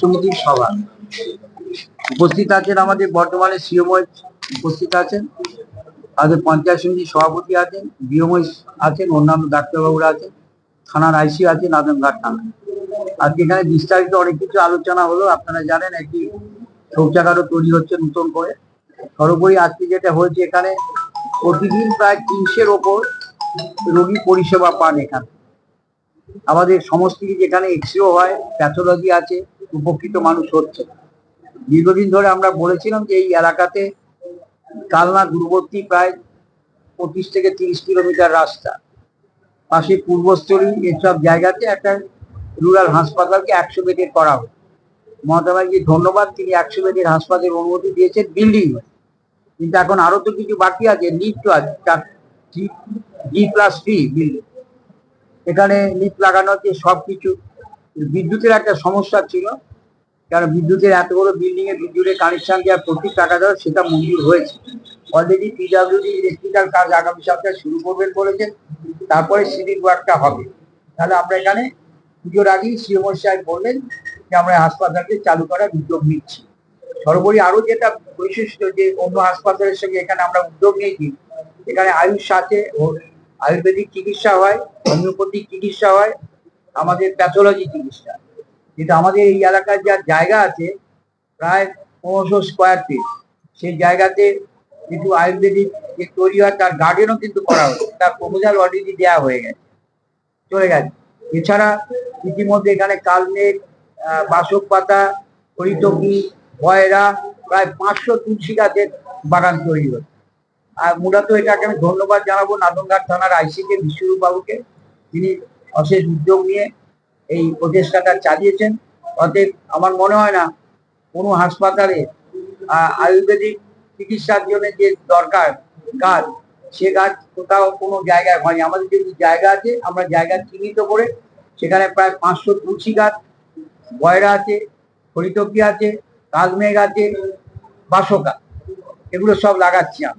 সমিতির সভা। উপস্থিত আছেন আমাদের বর্তমানে সিওময় উপস্থিত আছেন, আমাদের পঞ্চায়েত সমিতির সভাপতি আছেন, বিওময় আছেন, অন্যান্য ডাক্তারবাবুরা আছেন, থানার আইসি আছেন, আদমঘাট থানা। আজকে এখানে বিস্তারিত অনেক কিছু আলোচনা হলো, আপনারা জানেন একটি শৌচাগারও তৈরি হচ্ছে নতুন করে। সর্বোপরি আজকে যেটা হয়েছে এখানে, প্রতিদিন প্রায় তিনশের ওপর রোগী পরিষেবা পান এখানে। আমাদের সমস্ত যেখানে এক্সিও হয় প্যাথোলজি আছে উপকৃত মানুষ হচ্ছে। দীর্ঘদিন ধরে আমরা বলেছিলাম যে এই এলাকাতে কালনা দূরবর্তী প্রায় পঁচিশ থেকে তিরিশ কিলোমিটার রাস্তা। পাশে পূর্বস্থলী এসব জায়গাতে একটা রুরাল হাসপাতালকে একশো বেডের করা হবে মমতা ব্যানার্জি, ধন্যবাদ, তিনি একশো বেডের হাসপাতালের অনুমতি দিয়েছেন বিল্ডিং কিন্তু এখন আরও তো কিছু বাকি আছে, লিফট আছে জি প্লাস থ্রি বিল্ডিং। এখানে লিফট লাগানো হচ্ছে সবকিছু বিদ্যুতের একটা সমস্যা ছিল। কারণ বিদ্যুতের এত বড় বিল্ডিং এ বিদ্যুতের কানেকশন দেওয়ার প্রতি টাকা দেওয়া সেটা মঞ্জুর হয়েছে। অলরেডি পিডাব্লিউডি ইলেকট্রিক্যাল কাজ আগামী সপ্তাহে শুরু করবেন বলেছেন, তারপরে সিভিল ওয়ার্কটা হবে। তাহলে আমরা এখানে পুজোর আগেই সিএমও সাহেব বললেন যে আমরা হাসপাতালকে চালু করার উদ্যোগ নিচ্ছি। সর্বোপরি আরও যেটা বৈশিষ্ট্য যে অন্য হাসপাতালের সঙ্গে এখানে আমরা উদ্যোগ নিয়েছি, এখানে আয়ুষ সাথে আয়ুর্বেদিক চিকিৎসা হয়, হোমিওপ্যাথিক চিকিৎসা হয় আমাদের প্যাথোলজি চিকিৎসা কিন্তু আমাদের এই এলাকার যা জায়গা আছে, প্রায় পনেরোশো স্কোয়ার ফিট সেই জায়গাতে কিন্তু আয়ুর্বেদিক যে তৈরি হয়, তার গার্ডেনও কিন্তু করা হচ্ছে তার প্রপোজাল অলরেডি দেওয়া হয়ে গেছে। চলে গেছে। এছাড়া ইতিমধ্যে এখানে কালমেঘ বাসক পাতা, হরিতকি, ভয়রা, প্রায় পাঁচশো তুলসী গাছের বাগান তৈরি হচ্ছে আর মূলত এটাকে আমি ধন্যবাদ জানাব নাদনঘাট থানার আইসিকে বিশ্বরূপ বাবুকে তিনি অশেষ উদ্যোগ নিয়ে এই প্রচেষ্টাটা চালিয়েছেন। অতএব আমার মনে হয় না কোনো হাসপাতালে আয়ুর্বেদিক চিকিৎসার জন্য যে দরকার কাজ, সে কাজ কোথাও কোনো জায়গায় হয়নি। আমাদের যে জায়গা আছে, আমরা জায়গা চিহ্নিত করে সেখানে প্রায় পাঁচশো তুলসী গাছ, বয়রা আছে হরিতকি আছে কালমেঘ আছে, বাসকা এগুলো সব লাগাচ্ছি আমি।